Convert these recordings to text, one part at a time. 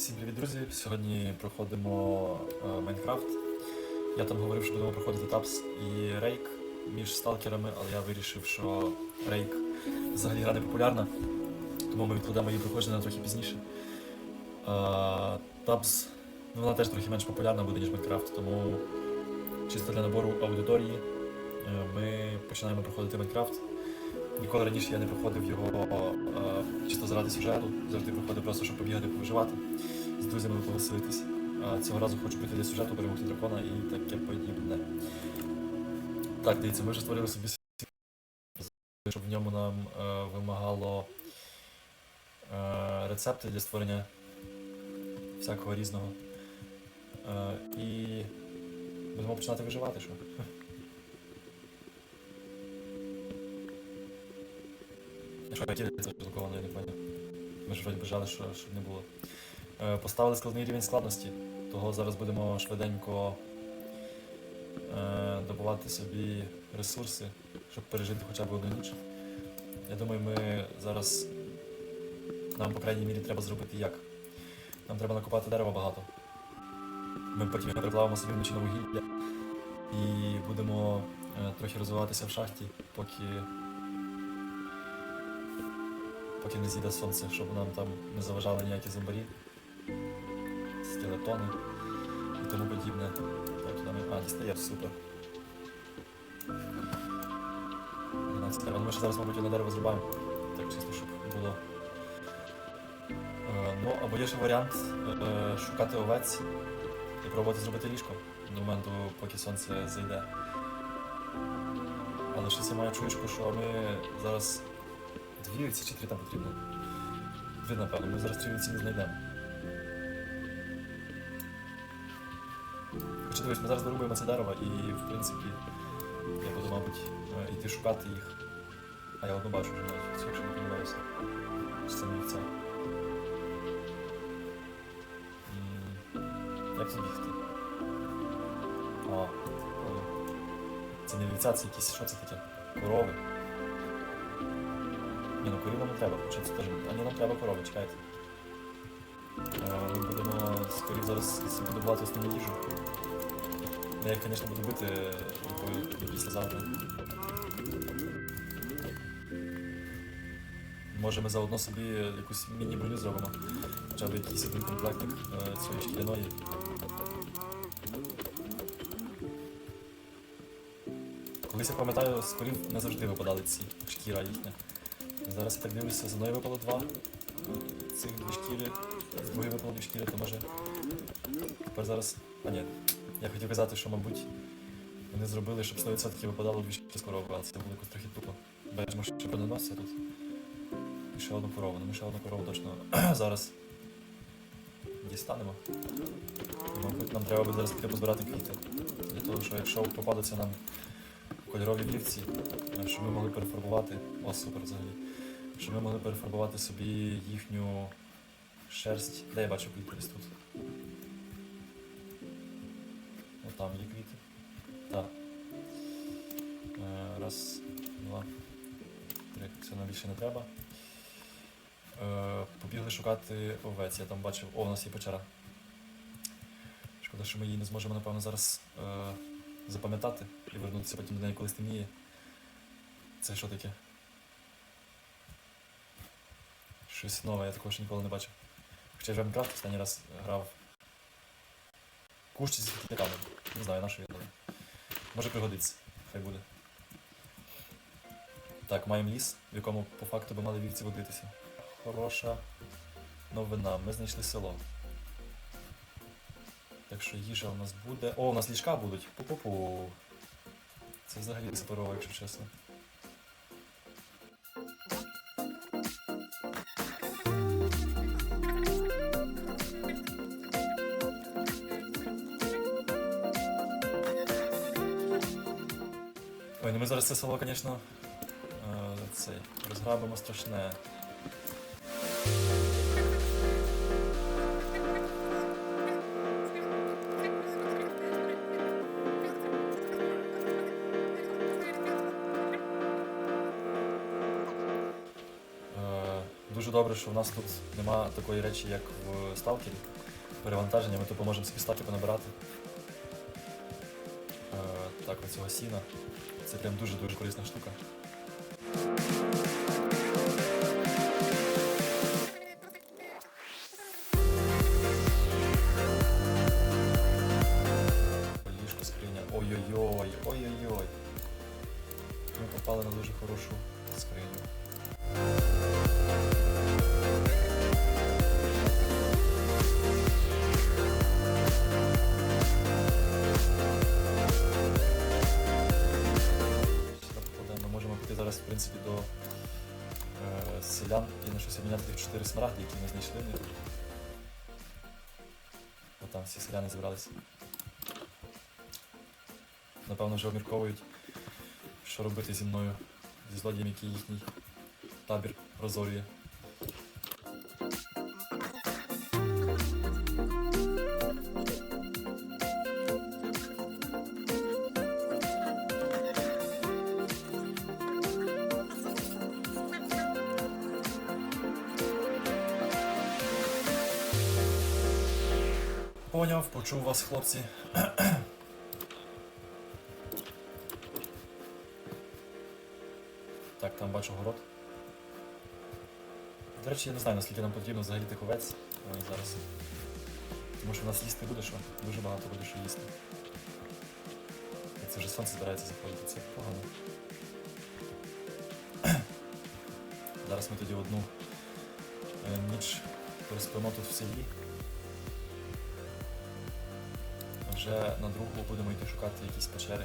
Всім привіт, друзі! Сьогодні проходимо е, Майнкрафт. Я там говорив, що будемо проходити тапс і рейк між сталкерами, але я вирішив, що рейк взагалі гра не популярна, тому ми відкладемо її проходження на трохи пізніше. Е, Тапс, ну вона теж трохи менш популярна буде, ніж Майнкрафт, тому чисто для набору аудиторії е, ми починаємо проходити Майнкрафт. Ніколи раніше я не проходив його заради сюжету, завжди проходив просто, щоб побігати, повиживати, з друзями повеселитись. Цього разу хочу прийти до сюжету, перемогти дракона і таке подібне. Так, дивіться, ми вже створили собі щоб в ньому нам е, вимагало е, рецепти для створення всякого різного. Е, і будемо починати виживати, що? Що це блоковано, я не поняв. Ми ж бажали, що, щоб не було. Е, поставили складний рівень складності, того зараз будемо швиденько е, добувати собі ресурси, щоб пережити хоча б одну ніч. Я думаю, ми зараз. Нам, по крайній мірі, треба зробити як. Нам треба накопати дерева багато. Ми потім переплавимо собі вночі на вугілля і будемо е, трохи розвиватися в шахті, поки поки не зійде сонце, щоб нам там не заважали ніякі зомбарі, скелетони і тому подібне. Так, туди ми... А, дістає, супер. 12 дерева. Ну, Ми ще зараз, мабуть, одне дерево зрубаємо. Так, чисто, щоб було. Е, ну, або є ще варіант е, шукати овець і пробувати зробити ліжко до моменту, поки сонце зайде. Але щось я маю чуєчку, що ми зараз Дві вівці чи три там потрібно? Дві, напевно, ми зараз три вівці не знайдемо. Хоча дивись, ми зараз дорубуємо це дерево і, в принципі, я буду, мабуть, йти шукати їх. А я одну бачу вже навіть, якщо не помиляюся. Це не вівця? Як тут бігти? Понял. Це не вівця, це якісь, що це таке? Корови. Ні, ну корів не треба, хоча це теж. А ні, нам треба корови, чекайте. Е, Ми будемо з корів зараз собі добувати основну їжу. Я їх, звісно, буду бити рукою післязавтра. Може ми заодно собі якусь міні-броню зробимо. Хоча б якийсь один комплектик е, цієї шкіряної. Колись я пам'ятаю, з корів не завжди випадали ці шкіра їхня. Зараз я так дивлюся, з одної випало два. Цих дві шкіри, з другої випало дві шкіри, то може. Тепер зараз. А ні. Я хотів казати, що, мабуть, вони зробили, щоб 100% випадало дві шкіри з корови, але це було трохи тупо. Бачимо, що броненосця тут. І ще одну корову. Ну ми ще одну корову точно зараз дістанемо. Мабуть, нам треба буде зараз піти позбирати квіти. Для того, що якщо попадуться нам кольорові вівці, е, щоб ми могли перефарбувати. О, супер взагалі. Щоб ми могли перефарбувати собі їхню шерсть. Де я бачу квіти десь тут? О, там є квіти. Так. Е, Раз, два, три. Все нам більше не треба. Е, Побігли шукати овець. Я там бачив. О, у нас є печера. Шкода, що ми її не зможемо, напевно, зараз запам'ятати і вернутися потім до неї, коли стемніє. Це що таке? Щось нове, я такого ще ніколи не бачив. Хоча я в Minecraft останній раз грав. Кущ зі світляками. Не знаю, на що думаю. Може пригодиться, хай буде. Так, маємо ліс, в якому по факту би мали вівці водитися. Хороша новина. Ми знайшли село. Так що їжа у нас буде. О, у нас ліжка будуть. Пу-пу-пу. Це взагалі суперово, якщо чесно. Ой, ну ми зараз це село, звісно, е, цей, розграбимо страшне. Дуже добре, що в нас тут нема такої речі, як в сталкері. Перевантаження, ми тупо можемо собі стаки понабирати. Е, так, оцього сіна. Це прям дуже-дуже корисна штука. Ліжко скриня. Ой-ой-ой, ой-ой-ой. Ми попали на дуже хорошу скриню. Щось обміняти тих чотири смарагди, які ми знайшли. Ми. них. Там всі селяни зібралися. Напевно, вже обмірковують, що робити зі мною, зі злодієм, який їхній табір розорює. Поняв, почув вас, хлопці. Так, там бачу город. До речі, я не знаю, наскільки нам потрібно взагалі тих е, зараз. Тому що в нас їсти буде що? Дуже багато буде що їсти. Це вже сонце збирається заходити, це погано. Зараз ми тоді одну е, ніч переспимо тут в селі. Вже на другу будемо йти шукати якісь печери.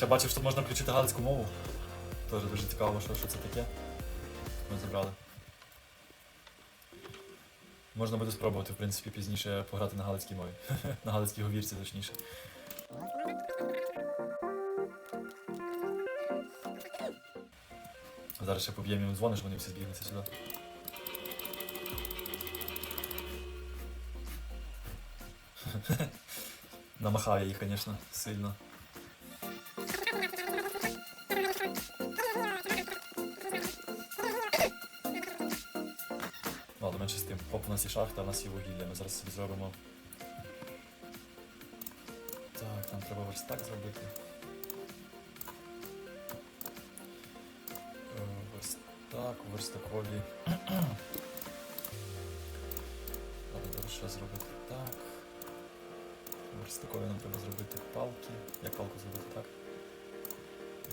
Ще бачив, що можна включити галицьку мову. Теж дуже цікаво, що, що це таке. Ми забрали. Можна буде спробувати, в принципі, пізніше пограти на галицькій мові. на галицькій говірці, точніше. Зараз ще поб'ємо їм дзвониш, вони всі збіглися сюди. Намахав я їх, звісно, сильно. Ладно, менше з тим. Оп, у нас є шахта, у нас є вугілля. Ми зараз собі зробимо. Так, нам треба верстак зробити. Е, Верстак, верстакові. Треба ще зробити так. Верстакові нам треба зробити палки. Як палку зробити так?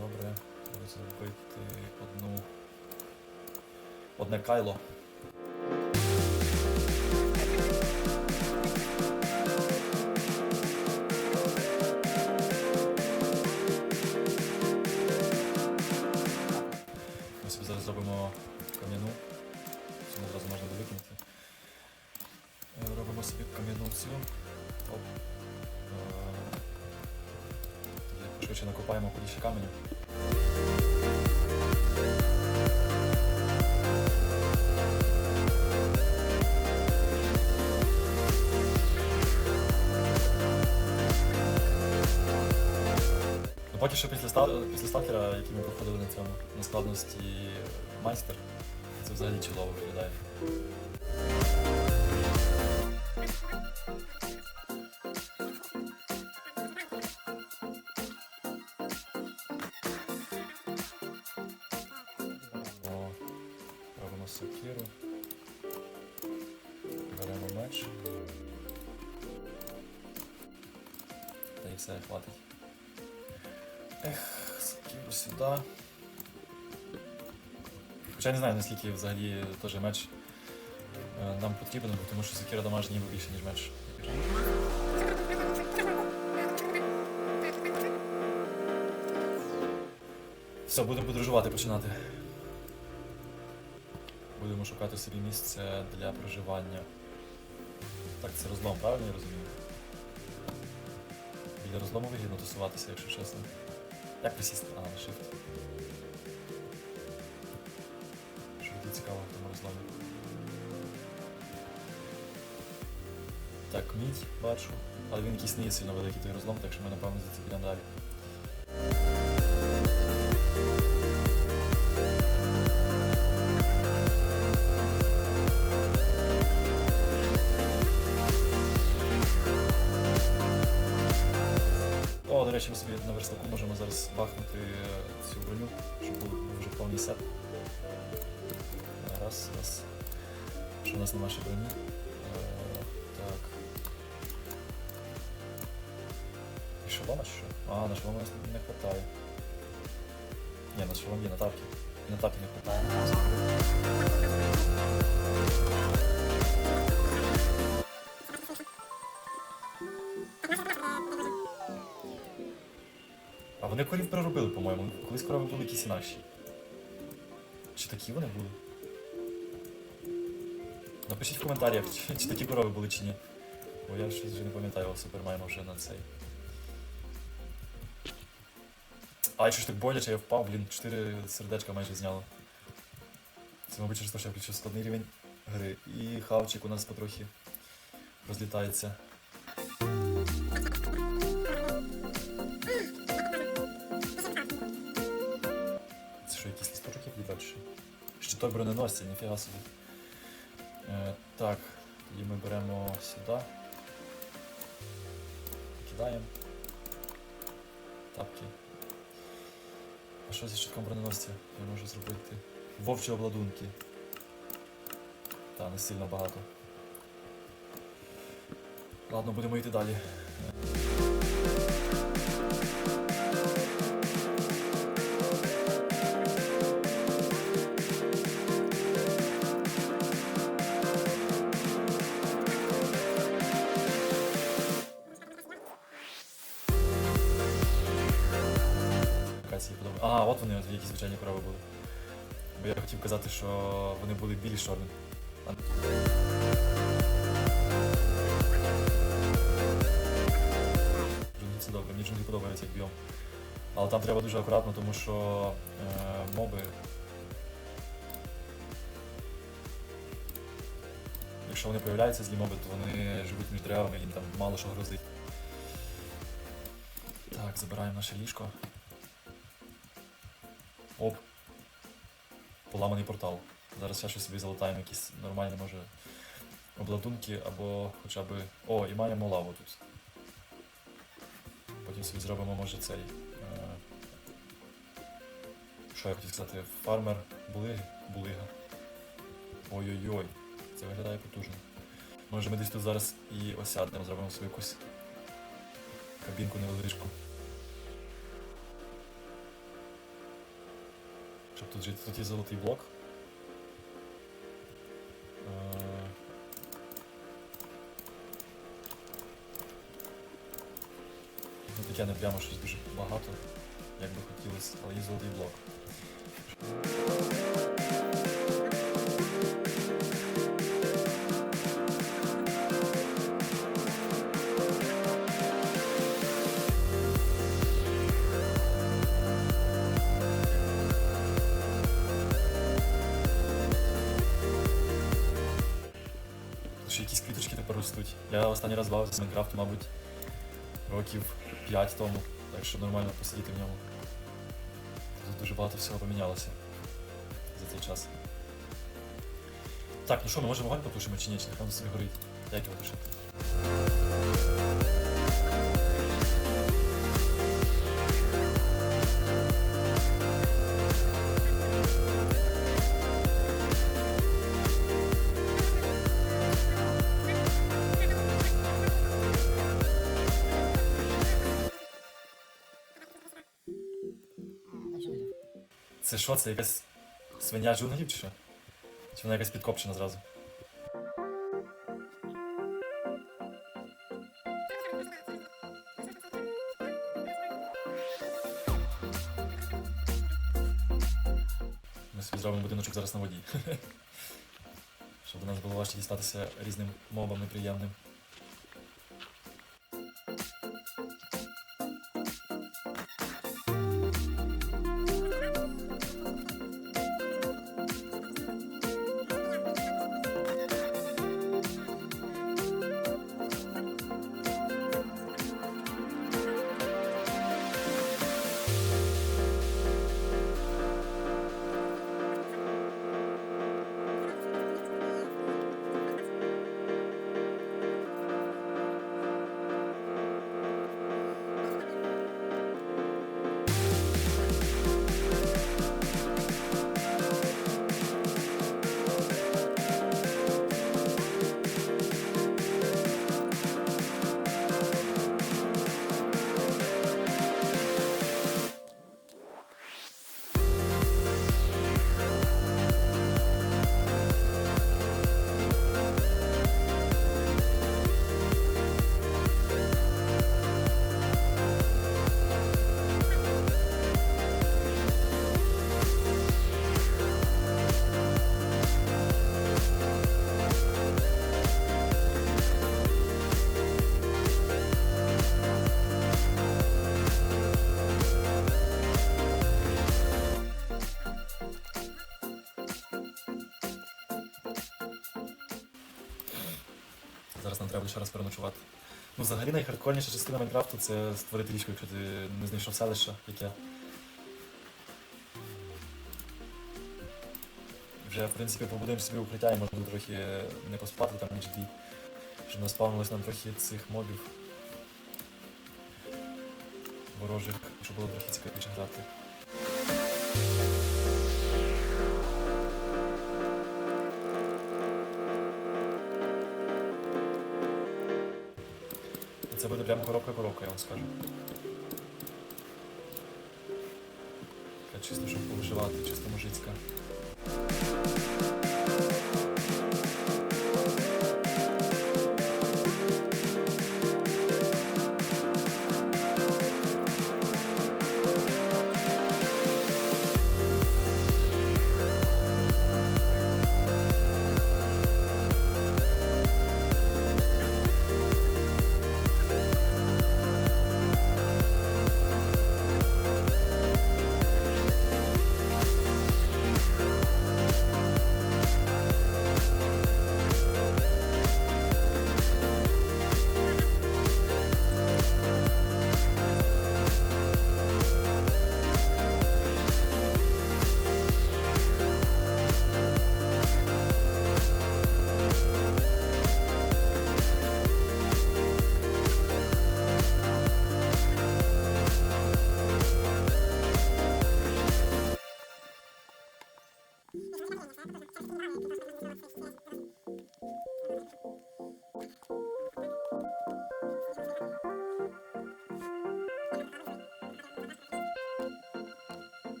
Добре, зробити одну. Одне кайло. Ми собі зараз зробимо кам'яну. Цю одразу можна викинути. Е, Робимо собі кам'яну цю. Е, Тоді пошвидше накопаємо побільше каменю. Ну, поки що після, ста- після сталкера, який ми проходили на цьому, на складності майстер, це взагалі чудово виглядає. Сокиру. Беремо меч. Та і все, хватить. Ех, сокиру сюди. Хоча я не знаю, наскільки взагалі теж меч е, нам потрібен, тому що сокира домашній ніби більше, ніж меч. Все, будемо подорожувати починати. Будемо шукати собі місце для проживання. Так, це розлом, правильно я розумію? Біля розлому вигідно тусуватися, якщо чесно. Як присісти? На shift. Що буде цікаво в тому розломі. Так, мідь бачу. Але він якийсь не є сильно великий той розлом, так що ми напевно за підемо далі. Ми собі на верстаку можемо зараз бахнути цю броню, щоб був вже повний сет. Раз, раз. Що у нас нема ще броні? Е, так. І шолома що? А, на шолома у нас не вистачає. Ні, на шолом є, на тавки. На тавки не вистачає. Вони корів переробили, по-моєму. Колись корови були якісь інакші. Чи такі вони були? Напишіть в коментарях, чи, чи такі корови були, чи ні. Бо я щось вже не пам'ятаю, супермайма вже на цей. А, що ж так боляче, я впав, блін, 4 сердечка майже зняло. Це, мабуть, через те, що я включив складний рівень гри. І хавчик у нас потрохи розлітається. Той броненосці, ніфіга собі. Е, так, тоді ми беремо сюди. Кидаємо. Тапки. А що зі щитком броненосця я можу зробити? Вовчі обладунки. Та, не сильно багато. Ладно, будемо йти далі. Які звичайні корови були. Бо я хотів казати, що вони були білі з чорним. Джунглі це добре, мені джунглі подобається як біом. Але там треба дуже акуратно, тому що е, моби. Якщо вони появляються злі моби, то вони живуть між деревами, їм там мало що грозить. Так, забираємо наше ліжко. Оп. Поламаний портал. Зараз ще щось собі залутаємо, якісь нормальні, може, обладунки або хоча б. О, і маємо лаву тут. Потім собі зробимо, може, цей. е, Що я хотів сказати? Фармер булиги. Булига. Ой-ой-ой. Це виглядає потужно. Може ми десь тут зараз і осяднемо, зробимо свою якусь кабінку невеличку. Щоб тут же тут є золотий блок. Е, Ну, таке не прямо щось дуже багато, як би хотілося, але є золотий блок. Останній раз бавився з Майнкрафту, мабуть, років 5 тому, так що нормально посидіти в ньому. Тут дуже багато всього помінялося за цей час. Так, ну що, ми можемо вогонь потушимо чи ні? Чи нехай собі горить? Як його тушити? Що, це якась свиня джунглів чи що? Чи вона якась підкопчена зразу? Ми собі зробимо будиночок зараз на воді. Щоб до нас було важче дістатися різним мобам неприємним. Треба ще раз переночувати. Ну, взагалі найхардкорніша частина Майнкрафту це створити ліжко, якщо ти не знайшов селище, яке. Вже, в принципі, побудуємо собі укриття і можна трохи не поспати там ніч дві. Щоб наспавнилось нам трохи цих мобів. Ворожих, щоб було трохи цікавіше грати. Буде прям коробка-коробка, я вам скажу. Чисто, щоб повиживати, чисто мужицька.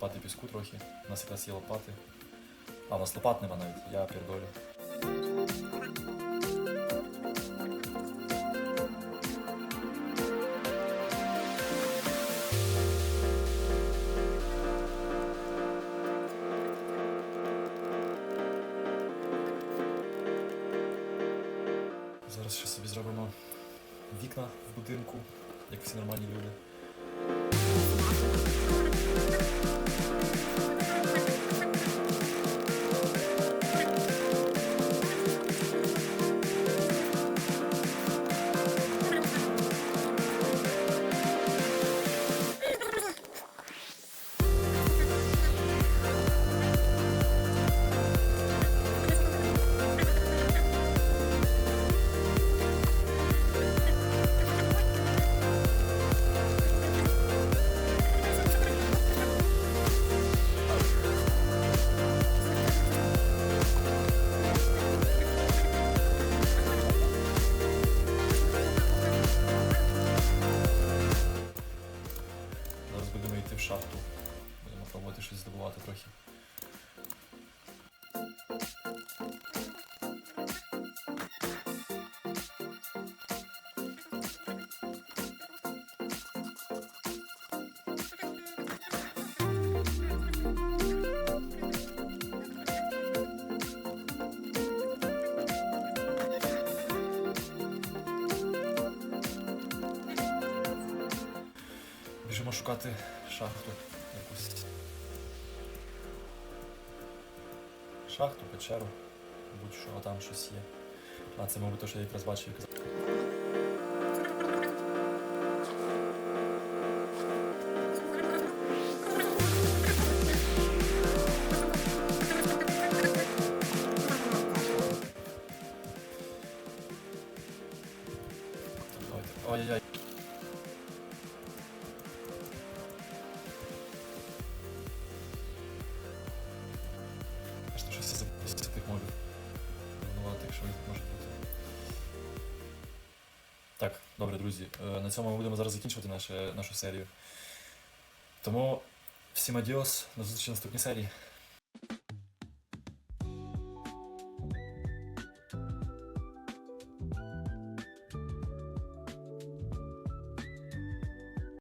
Ще піску трохи. У нас якраз є лопати. А, у нас лопат нема навіть, я пердолю. Шукати шахту якусь. Шахту, печеру, будь-що, а там щось є. А це, мабуть, те, що я якраз бачив друзі. е, На цьому ми будемо зараз закінчувати нашу, нашу серію. Тому всім адіос, до зустрічі в наступній серії.